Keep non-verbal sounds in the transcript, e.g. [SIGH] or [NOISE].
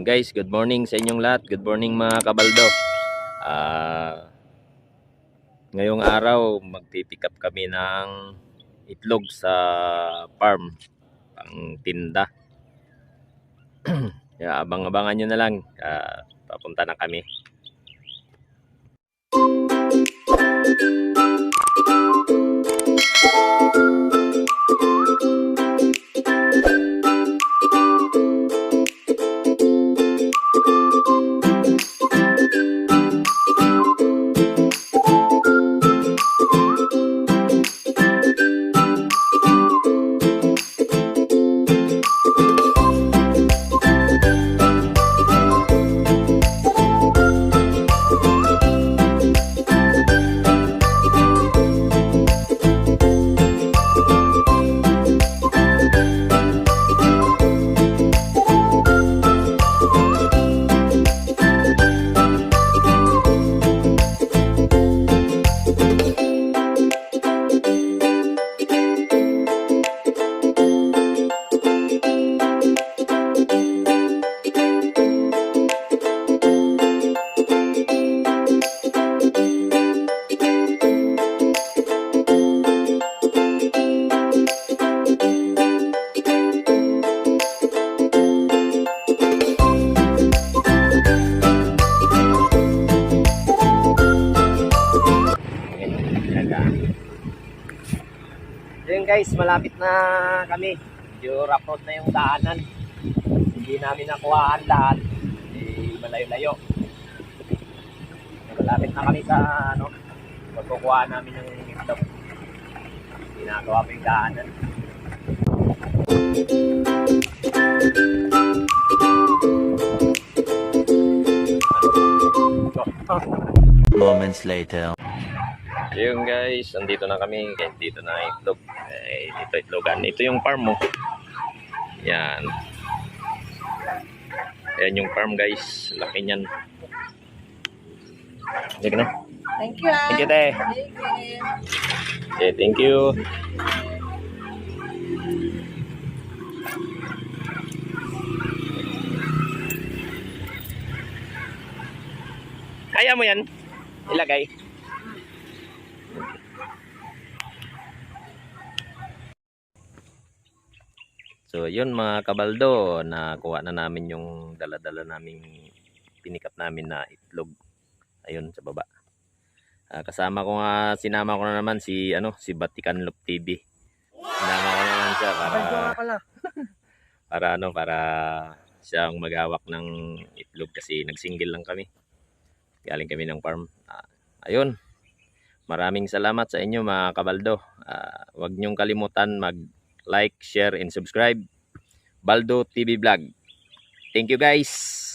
guys, good morning sa inyong lahat. Good morning mga kabaldo. Ah, ngayong araw magpipick up kami ng itlog sa farm pang tinda. [CLEARS THROAT] Kaya abang-abangan nyo na lang. Ah, papunta na kami. Yun guys, malapit na kami. Medyo rough road na yung daanan. Hindi namin nakuhaan lahat. Eh, malayo-layo. Malapit na kami sa ano, pagkukuha namin ng itlog. Ginagawa pa yung daanan. Moments later. Yun guys, andito na kami. Kahit dito na itlog. Eh, ito itlogan. Ito yung farm mo. Yan. Yan yung farm guys. Laki niyan. Sige na. Thank you, ah. Thank you, te. Thank you. Okay, thank you. Kaya mo yan? Ilagay. So, yun mga kabaldo, nakuha na namin yung dala-dala naming pinikap namin na itlog. Ayun, sa baba. Ah, kasama ko nga, sinama ko na naman si, ano, si Vatican Loop TV. Sinama ko na naman siya para, [LAUGHS] para ano, para siyang maghawak ng itlog kasi nagsingle lang kami. Galing kami ng farm. Ah, ayun. Maraming salamat sa inyo mga kabaldo. Ah, huwag niyong kalimutan mag-like, share, and subscribe. Baldo TV Vlog. Thank you guys.